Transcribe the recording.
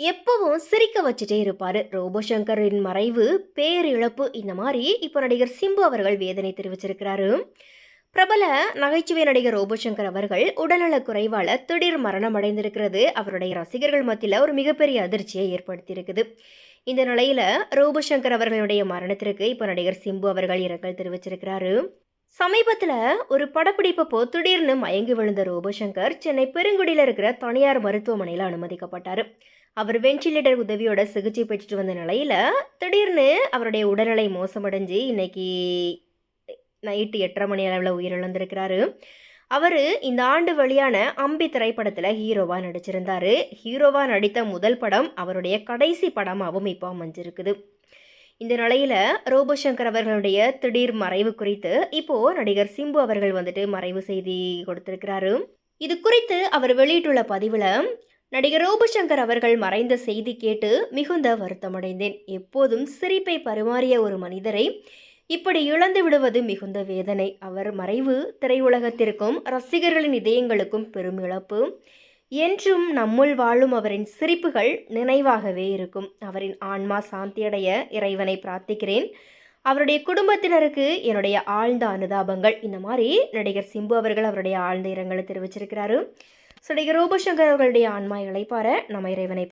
எப்பவும் சிரிக்க வச்சுட்டே இருப்பாரு. ரோபோ சங்கரின் மறைவு பேரிழப்பு இந்த மாதிரி இப்போ நடிகர் சிம்பு அவர்கள் வேதனை தெரிவிச்சிருக்கிறாரு. பிரபல நகைச்சுவை நடிகர் ரோபோசங்கர் அவர்கள் உடல்நலக் குறைவால திடீர் மரணம் அடைந்திருக்கிறது. அவருடைய ரசிகர்கள் மத்தியில் ஒரு மிகப்பெரிய அதிர்ச்சியை ஏற்படுத்தியிருக்குது. இந்த நிலையில ரோபோசங்கர் அவர்களுடைய மரணத்திற்கு இப்போ நடிகர் சிம்பு அவர்கள் இரங்கல் தெரிவிச்சிருக்கிறாரு. சமீபத்தில் ஒரு படப்பிடிப்பப்போ திடீர்னு மயங்கி விழுந்த ரோபசங்கர் சென்னை பெருங்குடியில் இருக்கிற தனியார் மருத்துவமனையில் அனுமதிக்கப்பட்டார். அவர் வென்டிலேட்டர் உதவியோட சிகிச்சை பெற்றுட்டு வந்த நிலையில் திடீர்னு அவருடைய உடல்நிலை மோசமடைஞ்சு இன்னைக்கு நைட்டு எட்டரை மணி அளவில் உயிரிழந்திருக்கிறாரு. அவர் இந்த ஆண்டு வெளியான அம்பி திரைப்படத்தில் ஹீரோவாக நடிச்சிருந்தார். ஹீரோவாக நடித்த முதல் படம் அவருடைய கடைசி படமாகவும் இப்போ அமைஞ்சிருக்குது. இந்த நிலையில் ரோபோசங்கர் அவர்களுடைய திடீர் மறைவு குறித்து இப்போது நடிகர் சிம்பு அவர்கள் வந்துட்டு மறைவு செய்தி கொடுத்திருக்கிறாரு. இது குறித்து அவர் வெளியிட்டுள்ள பதிவில் நடிகர் ரோபசங்கர் அவர்கள் மறைந்த செய்தி கேட்டு மிகுந்த வருத்தமடைந்தேன். எப்போதும் சிரிப்பை பரிமாறிய ஒரு மனிதரை இப்படி இழந்து விடுவது மிகுந்த வேதனை. அவர் மறைவு திரையுலகத்திற்கும் ரசிகர்களின் இதயங்களுக்கும் பெரும் இழப்பு. என்றும் நம்முள் வாழும் அவரின் சிரிப்புகள் நினைவாகவே இருக்கும். அவரின் ஆன்மா சாந்தியடைய இறைவனை பிரார்த்திக்கிறேன். அவருடைய குடும்பத்தினருக்கு என்னுடைய ஆழ்ந்த அனுதாபங்கள். இந்த மாதிரி நடிகர் சிம்பு அவர்கள் அவருடைய ஆழ்ந்த இரங்கலை தெரிவிச்சிருக்கிறாரு. ஸோ நடிகர் ரோபசங்கர் அவர்களுடைய ஆன்மா இழைப்பார நம்ம இறைவனை